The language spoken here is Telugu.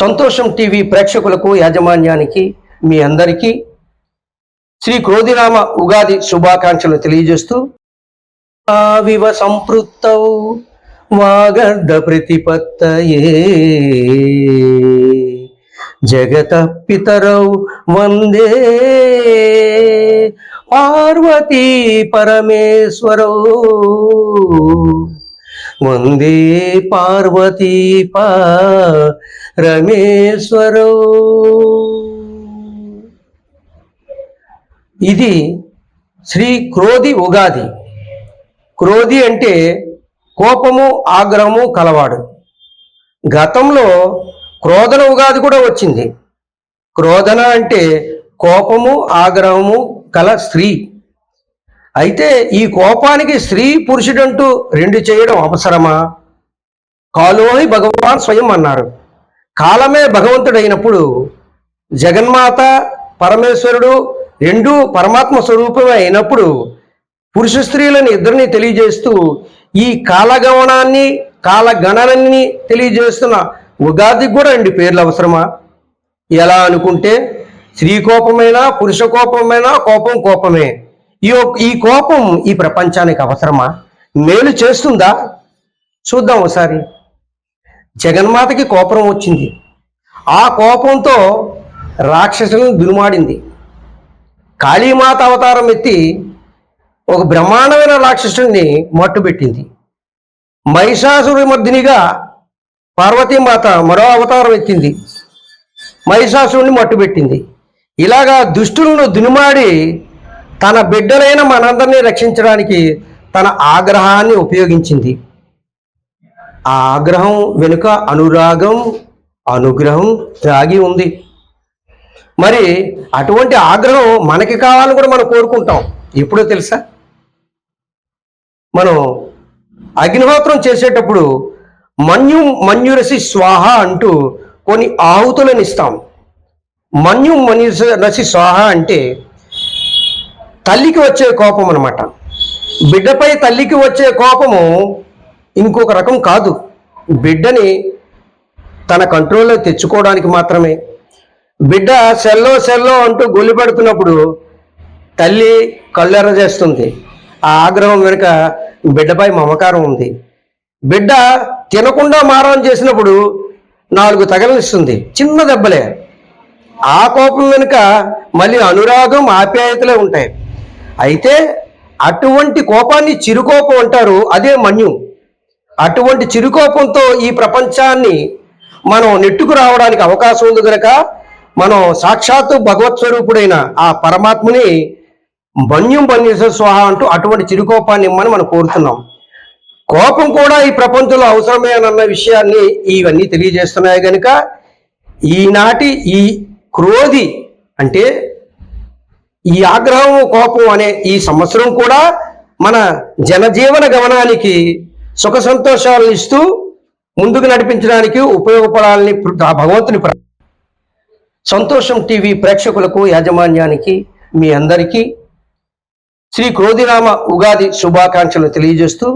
సంతోషం టీవీ ప్రేక్షకులకు యాజమాన్యానికి మీ అందరికీ శ్రీ క్రోధిరామ ఉగాది శుభాకాంక్షలు తెలియజేస్తూ ఆవివ సంపృక్తౌ వాగర్ధ ప్రతిపత్తయే. జగత పితరౌ వందే. పార్వతీ పరమేశ్వరౌ. వందే పార్వతీ రమేశ్వరో. ఇది శ్రీ క్రోధి ఉగాది. క్రోధి అంటే కోపము ఆగ్రహము కలవాడు. గతంలో క్రోధన ఉగాది కూడా వచ్చింది. క్రోధన అంటే కోపము ఆగ్రహము కల స్త్రీ. అయితే ఈ కోపానికి స్త్రీ పురుషుడంటూ రెండు చేయడం అవసరమా? కాలోహి భగవాన్ స్వయం అన్నారు. కాలమే భగవంతుడైనప్పుడు జగన్మాత పరమేశ్వరుడు రెండూ పరమాత్మ స్వరూపమే అయినప్పుడు పురుష స్త్రీలను ఇద్దరిని తెలియజేస్తూ ఈ కాలగమనాన్ని కాలగణనాన్ని తెలియజేస్తున్న ఉగాదికి కూడా రెండు పేర్లు అవసరమా? ఎలా అనుకుంటే స్త్రీ కోపమైనా పురుష కోపమైనా కోపం కోపమే. ఈ ఈ కోపం ఈ ప్రపంచానికి అవసరమా? మేలు చేస్తుందా? చూద్దాం ఒకసారి. జగన్మాతకి కోపం వచ్చింది. ఆ కోపంతో రాక్షసులను దురుమాడింది కాళీమాత అవతారం ఎత్తి ఒక బ్రహ్మాండమైన రాక్షసుని మట్టుబెట్టింది మహిషాసురి మర్దినిగా పార్వతీమాత మరో అవతారం ఎత్తింది మహిషాసురుని మట్టుబెట్టింది ఇలాగా దుష్టులను దునుమాడి తన బిడ్డలైన మనందరినీ రక్షించడానికి తన ఆగ్రహాన్ని ఉపయోగించింది. ఆ ఆగ్రహం వెనుక అనురాగం అనుగ్రహం దాగి ఉంది. మరి అటువంటి ఆగ్రహం మనకి కావాలని కూడా మనం కోరుకుంటాం. ఎప్పుడో తెలుసా? మనం అగ్నిహోత్రం చేసేటప్పుడు మన్యు మన్యురసి స్వాహ అంటూ కొన్ని ఆహుతులను ఇస్తాం. మన్యు మన్యురసి స్వాహ అంటే తల్లికి వచ్చే కోపం అనమాట బిడ్డపై తల్లికి వచ్చే కోపము ఇంకొక రకం కాదు. బిడ్డని తన కంట్రోల్లో తెచ్చుకోవడానికి మాత్రమే. బిడ్డ సెల్లో సెల్లో అంటూ గొల్లి పెడుతున్నప్పుడు తల్లి కళ్ళెర్ర చేస్తుంది ఆ ఆగ్రహం వెనుక బిడ్డపై మమకారం ఉంది. బిడ్డ తినకుండా మారం చేసినప్పుడు నాలుగు తగలనిస్తుంది చిన్న దెబ్బలే. ఆ కోపం వెనుక మళ్ళీ అనురాగం ఆప్యాయతలే ఉంటాయి. అయితే అటువంటి కోపాన్ని చిరుకోపం అంటారు అదే మన్యు. అటువంటి చిరుకోపంతో ఈ ప్రపంచాన్ని మనం నెట్టుకు రావడానికి అవకాశం ఉంది కనుక మనం సాక్షాత్తు భగవత్ స్వరూపుడైన ఆ పరమాత్ముని బన్యం బన్యస స్వాహ అంటూ అటువంటి చిరుకోపాన్ని ఇమ్మని మనం కోరుతున్నాం. కోపం కూడా ఈ ప్రపంచంలో అవసరమే అన్న విషయాన్ని ఇవన్నీ తెలియజేస్తున్నాయి కనుక ఈనాటి ఈ క్రోధి అంటే ఈ ఆగ్రహం కోపం అనే ఈ సంవత్సరం కూడా మన జనజీవన గమనానికి సుఖ సంతోషాలను ఇస్తూ ముందుకు నడిపించడానికి ఉపయోగపడాలని ఆ భగవంతుని సంతోషం టీవీ ప్రేక్షకులకు యాజమాన్యానికి మీ అందరికీ శ్రీ క్రోధిరామ ఉగాది శుభాకాంక్షలు తెలియజేస్తూ